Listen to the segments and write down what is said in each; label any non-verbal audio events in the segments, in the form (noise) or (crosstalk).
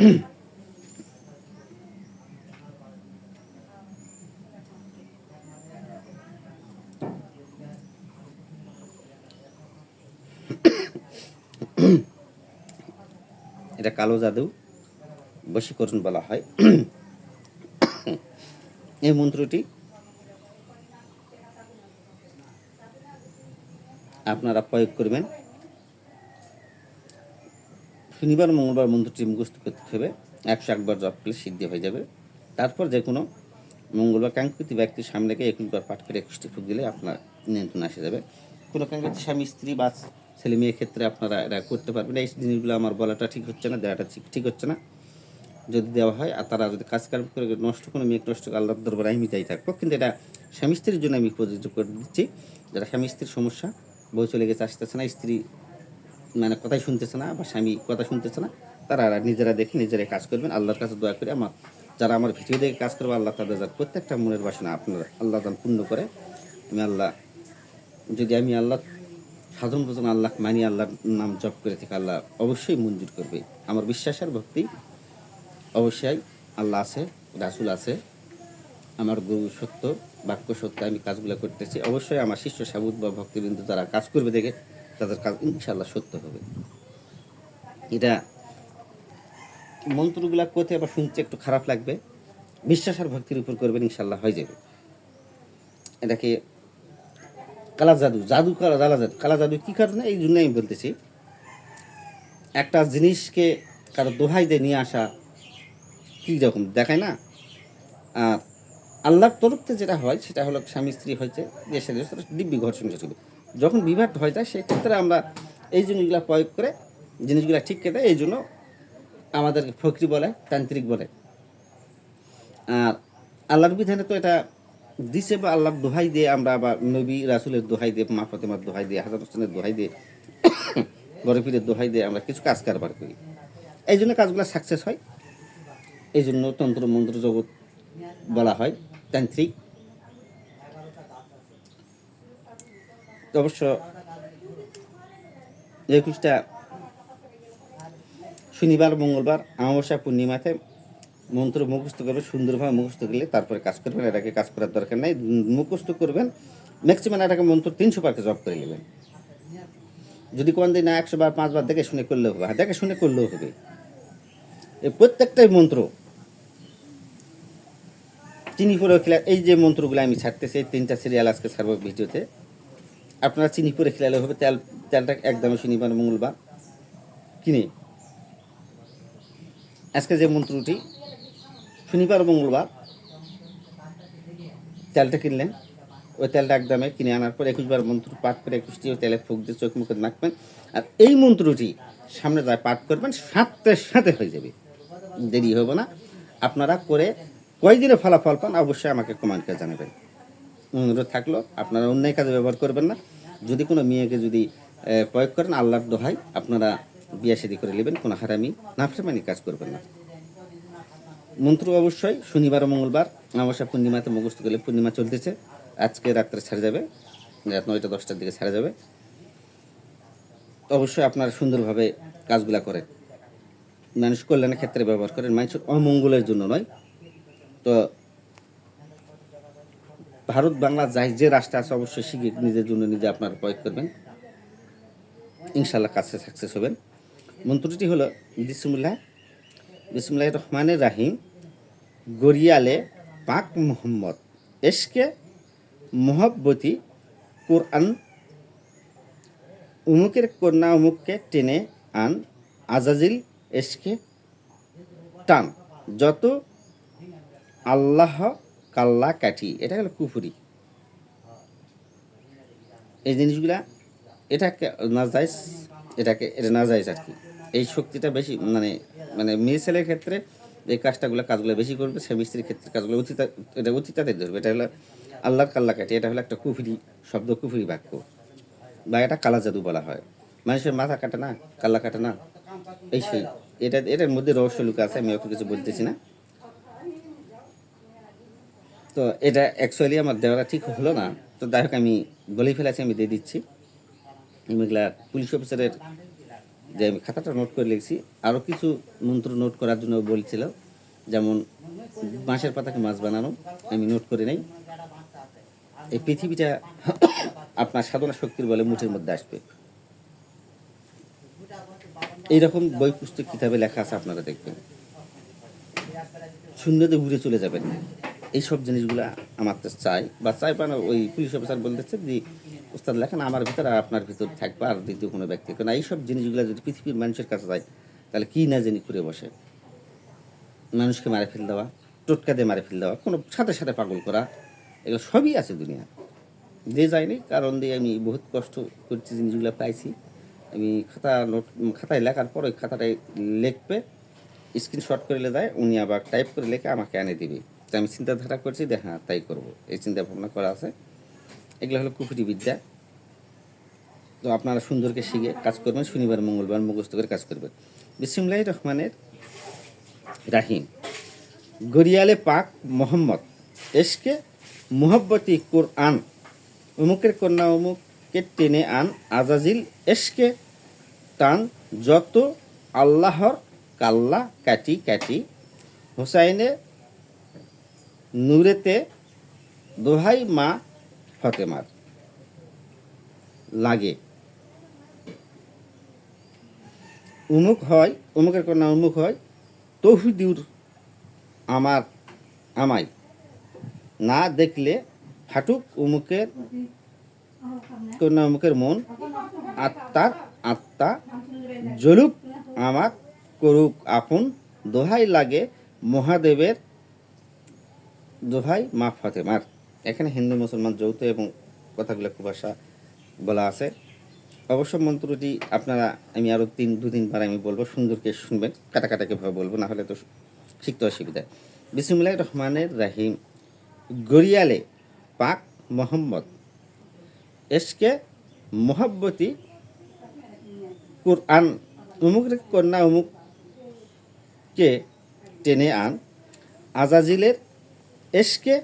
এটা কালো জাদু বশীকরণ বলা হয়। এই মন্ত্রটি আপনারা প্রয়োগ করবেন। শনিবার, মঙ্গলবার মন্ত্রটি মুখস্থ করতে হবে। একশো একবার জপ করলে সিদ্ধি হয়ে যাবে। তারপর যে কোনো মঙ্গলবার কাঙ্ক্ষিত ব্যক্তির সামনে রেখে একুশবার পাঠ করে একুশটি ফুক দিলে আপনার নিয়ন্ত্রণ আসে যাবে। কোনো কাঙ্ক্ষিত স্বামী, স্ত্রী বা ছেলে মেয়ের ক্ষেত্রে আপনারা এটা করতে পারবেন। এই জিনিসগুলো আমার বলাটা ঠিক হচ্ছে না, দেওয়াটা ঠিক ঠিক হচ্ছে না। যদি দেওয়া হয় আর তারা যদি কাজ কাম করে নষ্ট, কোনো মেয়ে নষ্ট করে আল্লাহর দরবারে আমি যাই থাকব। কিন্তু এটা স্বামী, স্ত্রীর জন্য আমি প্রযোজ্য করে দিচ্ছি। যারা স্বামী, স্ত্রীর সমস্যা, বউ চলে গেছে, আসতেছে না, স্ত্রী মানে কথাই শুনতেছে না, বা স্বামী কথা শুনতেছে না, তারা নিজেরা দেখে নিজেরাই কাজ করবেন। আল্লাহর কাছে দোয়া করে আমার, যারা আমার ভিডিও দেখে কাজ করবে, আল্লাহ তাদের যার প্রত্যেকটা মনের বাসনা আপনারা, আল্লাহ দান পূর্ণ করে। আমি আল্লাহ, যদি আমি আল্লাহ সাধারণ প্রজন আল্লাহ মানি, আল্লাহর নাম জপ করে থেকে আল্লাহ অবশ্যই মঞ্জুর করবে। আমার বিশ্বাসের ভক্তি অবশ্যই আল্লাহ আছে, রাসুল আছে। আমার গুরু সত্য, বাক্য সত্য, আমি কাজগুলো করতেছি। অবশ্যই আমার শিষ্য, সাবুদ বা ভক্তিবিন্দু যারা কাজ করবে দেখে তাদের কাজ ইনশাল্লাহ সত্য হবে। এটা মন্ত্রগুলা কোথায় আবার শুনতে একটু খারাপ লাগবে, বিশ্বাস আর ভক্তির উপর করবেন ইনশাল্লাহ হয়ে যাবে। এটাকে কালা জাদু জাদু কালা জালা জাদু। কালা জাদু কী কারণে? এই জন্য আমি বলতেছি, একটা জিনিসকে কারও দোহাই দিয়ে নিয়ে আসা কী রকম? দেখায় না? আর আল্লাহর তরফতে যেটা হয়, সেটা হলো স্বামী, স্ত্রী হয়েছে, দেশে দেশে দিব্যি ঘর সংসার যখন বিবাহ হয়ে যায়, সেক্ষেত্রে আমরা এই জিনিসগুলো প্রয়োগ করে জিনিসগুলো ঠিক কেটে এই জন্য আমাদেরকে ফকরি বলে, তান্ত্রিক বলে। আর আল্লাহর বিধানে তো এটা দিছে বা আল্লাহর দোহাই দিয়ে আমরা বা নবী রাসুলের দোহাই দিয়ে, মা ফতেমার দোহাই দিয়ে হাজার হোসেনের দোহাই দিয়ে (coughs) বরফিরের দোহাই দিয়ে আমরা কিছু কাজ কারবার করি। এই জন্য কাজগুলো সাকসেস হয়। এই জন্য তন্ত্র মন্ত্র জগৎ বলা হয়, তান্ত্রিক। অবশ্য একুশটা শনিবার, মঙ্গলবার, অমাবস্যা, পূর্ণিমাতে মন্ত্র মুখস্থ করবে, সুন্দরভাবে মুখস্থ করলে তারপরে কাজ করবেন, এটাকে কাজ করার দরকার নাই, মুখস্থ করবেন ম্যাক্সিমাম এটাকে মন্ত্র তিনশো বারকে জব করে নেবেন। যদি কোন দিন একশো বার পাঁচবার দেখে শুনে করলেও হবে দেখে শুনে করলেও হবে। এই প্রত্যেকটাই মন্ত্র চিনি পরে এই যে মন্ত্রগুলো আমি ছাড়তেছি, এই তিনটা সিরিয়াল আজকে ছাড়বো ভিডিওতে আপনারা চিনি পরে খেলালে হবে, তেল, তেলটা একদমই শনিবার মঙ্গলবার। কিনে আজকে যে মন্ত্রটি, শনিবার মঙ্গলবার। তেলটা কিনলেন, ওই তেলটা একদমে কিনে আনার পর একুশবার মন্ত্র পাঠ করে একুশটি ওই তেলে ফুক দিয়ে চোখ মুখে নাকবেন। আর এই মন্ত্রটি সামনে যা পাঠ করবেন, সাথে সাথে হয়ে যাবে। দেরি হবে না। আপনারা করে কয়দিনে ফলাফল পান, অবশ্যই আমাকে কমেন্ট করে জানাবেন। অনুরোধ থাকল, আপনারা অন্যায় কাজে ব্যবহার করবেন না। যদি কোনো মেয়েকে যদি প্রয়োগ করেন, আল্লাহর দোহাই আপনারা বিয়া শাদি করে নেবেন, কোনো হারামি, নাফরমানি কাজ করবেন না। মন্ত্র অবশ্যই, শনিবার ও মঙ্গলবার, অমাবস্যা পূর্ণিমাতে মুখস্থ করলে পূর্ণিমা চলতেছে। আজকে রাত্রে ছেড়ে যাবে, রাত নয়টা দশটার দিকে ছেড়ে যাবে। অবশ্যই আপনারা সুন্দরভাবে কাজগুলা করেন। মানুষ কল্যাণের ক্ষেত্রে ব্যবহার করেন মানুষের অমঙ্গলের জন্য নয়। তো ভারত, বাংলা যাই যে রাষ্ট্রে আছে, অবশ্যই শিখে নিজের জন্য নিজে আপনারা প্রয়োগ করবেন। ইনশাল্লাহ কাছে সাকসেস হবেন। মন্ত্রটি হলো, বিসমুল্লাহ বিসমুল্লাহ রহমানের রাহিম গরিয়ালে পাক মোহাম্মদ এসকে মোহব্বতী, কোরআন, উমুকের কন্যা উমুককে টেনে আন, আজাজিল এসকে টান, যত আল্লাহ কাল্লা কাঠি এটা হলো কুফুরি। এই জিনিসগুলা, এটাকে নাজাইজ, এটাকে, এটা নাজাইজ আর কি। এই শক্তিটা বেশি মানে মানে মেয়ে ছেলের ক্ষেত্রে এই কাজটাগুলো, কাজগুলো বেশি করবে স্বামী মিস্ত্রির ক্ষেত্রে কাজগুলো অতীতা এটা অতীতাদের ধরবে। এটা হলো আল্লাহর কাল্লা কাঠি এটা হলো একটা কুফুরি, শব্দ কুফুরি বাক্য। বা এটা কালা জাদু বলা হয়। মানুষের মাথা কাটে না, কাল্লা কাটে না, এই সেই। এটা, এটার মধ্যে রহস্য লুকা আছে, আমি অত কিছু বলতেছি না। তো এটা অ্যাকচুয়ালি আমার দেওয়াটা ঠিক হলো না। তো যাই হোক, আমি বলেই ফেলেছি, আমি দিয়ে দিচ্ছি। এগুলা পুলিশ অফিসারের যে আমি খাতাটা নোট করে লিখছি আরও কিছু মন্ত্র নোট করার জন্য বলছিল, যেমন বাঁশের পাতাকে মাছ বানানো, আমি নোট করে নেই। এই পৃথিবীটা আপনার সাধনা শক্তির বলে মুঠের মধ্যে আসবে। এইরকম বই, পুস্তক, কিতাবে লেখা আছে, আপনারা দেখবেন। শূন্যতে উড়ে চলে যাবেন। এইসব জিনিসগুলো আমার তো চাই বা চাই পান ওই পুলিশ অফিসার বলতেছে যে, ওস্তাদ, লেখেন আমার ভিতরে আর আপনার ভিতর থাকবে আর দ্বিতীয় কোনো ব্যক্তি কারণ এইসব জিনিসগুলো যদি পৃথিবীর মানুষের কাছে যায় তাহলে কী না জানি করে বসে। মানুষকে মারে ফেল দেওয়া, টোটকা দিয়ে মারে ফেল দেওয়া, কোনো সাথে সাথে পাগল করা, এগুলো সবই আছে দুনিয়া। যে যায়নি, কারণ দিয়ে আমি বহুত কষ্ট করছি, জিনিসগুলো পাইছি। আমি খাতা নোট, খাতায় লেখার পর ওই খাতাটায় লিখবে, স্ক্রিনশট করে দেয় উনি আবার টাইপ করে লেখে আমাকে এনে দিবে। তো আমি চিন্তাধারা করছি যে হ্যাঁ তাই করব। এই চিন্তা ভাবনা করা আছে। এগুলো হলো কুফুরি বিদ্যা তো আপনারা সুন্দরকে শিখে কাজ করবেন, শনিবার, মঙ্গলবার মুখস্থ করে কাজ করবেন। বিসমুল্লাহ রহমানের রাহিম। গরিয়ালে পাক মোহাম্মদ। এসকে মুহব্বতি কোরআন। অমুকের কন্যা অমুককে টেনে আন আজাজিল। এসকে টান যত আল্লাহর কাল্লা কাটি কাটি। হোসাইনে নূরেতে দোহাই মা ফতেমার লাগে। উমুক হয়, উমুকের কন্যা উমুক হয়, তৌহিদুর আমার আমায় না দেখলে ফাটুক উমুকের কন্যা উমুকের মন, আত্মার আত্মা জলুক আমার, করুক আপন, দোহাই লাগে মহাদেবের দোহাই মা ফাতেমার এখানে হিন্দু, মুসলমান, যৌথ এবং কথাগুলো খুব ভাষা বলা আছে। অবশ্য মন্ত্রটি আপনারা, আমি আরও তিন, দুদিন পর আমি বলব, সুন্দরকে শুনবেন কাটা কাটাকে ভাবে বলব, না হলে তো শিখতে অসুবিধা। বিসমুল্লাহ রহমানের রাহিম। গরিয়ালে পাক মোহাম্মদ এসকে মোহাব্বতি কোরআন অমুক কন্যা অমুককে টেনে আন। আজাজিলের এসকে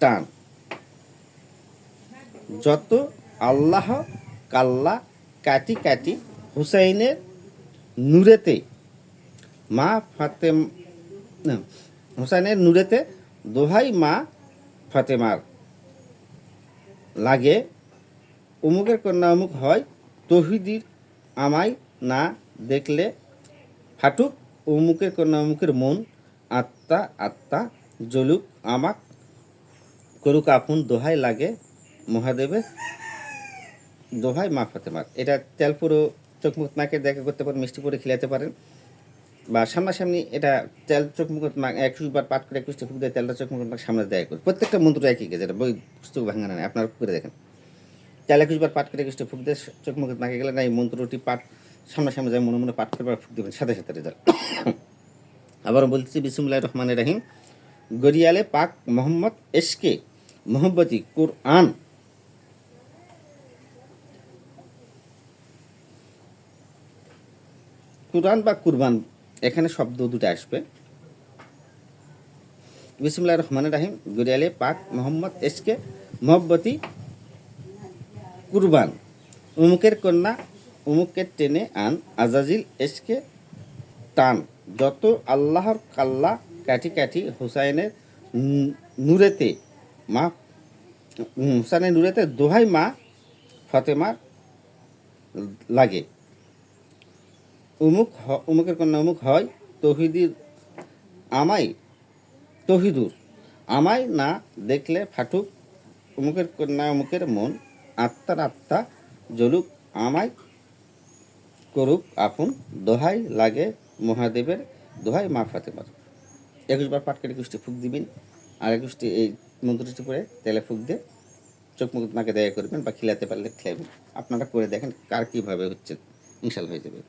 টান। যত আল্লাহ কাল্লা কাটি কাটি হুসাইনের নূরেতে, মা ফাতে হুসাইনের নূরেতে দোহাই মা ফাতেমার লাগে অমুকের কন্যা অমুক হয়, তহিদির আমায় না দেখলে ফাটুক অমুকের কন্যা অমুকের মন আত্মা আত্মা জলুক আমাক, করুক আপন দোহাই লাগে মহাদেবের। দোহাই মা ফাতেমার। এটা তেল পুরো চোখ মুখ নাকে দেখা করতে পারেন, মিষ্টি করে খিলাতে পারেন। বা সামনাসামনি এটা তেল চোখ মুখ নাক একুশ বার পাঠ করে একুশটা ফুক দিয়ে তেলটা চোখ মুখ নাক সামনে দেয় করে প্রত্যেকটা মন্ত্র একই যেটা বই পুস্তক ভাঙা নেই, আপনারা করে দেখেন। তেল একুশ বার পাঠ করে একুশটা ফুক দিয়ে চোখ মুখ নাকে গেলে না, এই মন্ত্রটি পাঠ সামনাসামনি যায় মনে মনে পাঠ করবে আর ফুক দেবেন, সাথে সাথে রেজাল্ট (coughs) আবারও বলতেছি বিসমুল্লাহ রহমান রাহিম। গরিয়ালে পাক মোহাম্মদ এসকে মোহব্বতী কোরআন। কুরআন বা কুরবান, এখানে শব্দ দুটো আসবে। বিসমুল্লাহ রহমান রাহিম গরিয়ালে পাক মোহাম্মদ এসকে মোহব্বতী কুরবান। উমুকের কন্যা উমুককে টেনে আন, আজাজিল এসকে টান। যত আল্লাহর কাল্লা কাঠি কাঠি হুসাইনের নূরেতে মা হুসাইনের নূরেতে দোহাই মা ফতেমার লাগে। উমুক উমুকের কন্যা উমুক হয় তহিদির আমায় তহিদুর। আমায় না দেখলে ফাটুক, উমুকের কন্যা উমুকের মন আত্মার আত্মা জলুক আমায় করুক আপন, দোহাই লাগে মহাদেবের, দোহাই মা ফাতেমার। একুশ বার পাট করে একুশটি ফুক দিবেন, আর একুশটি এই মন্ত্রটি করে তেলে ফুক দিয়ে চোখ মুখ নাকে দেয়া করবেন বা খিলাতে পারলে খেলাবেন আপনারা করে দেখেন কার কীভাবে হচ্ছে ইনশাল হয়ে যাবে।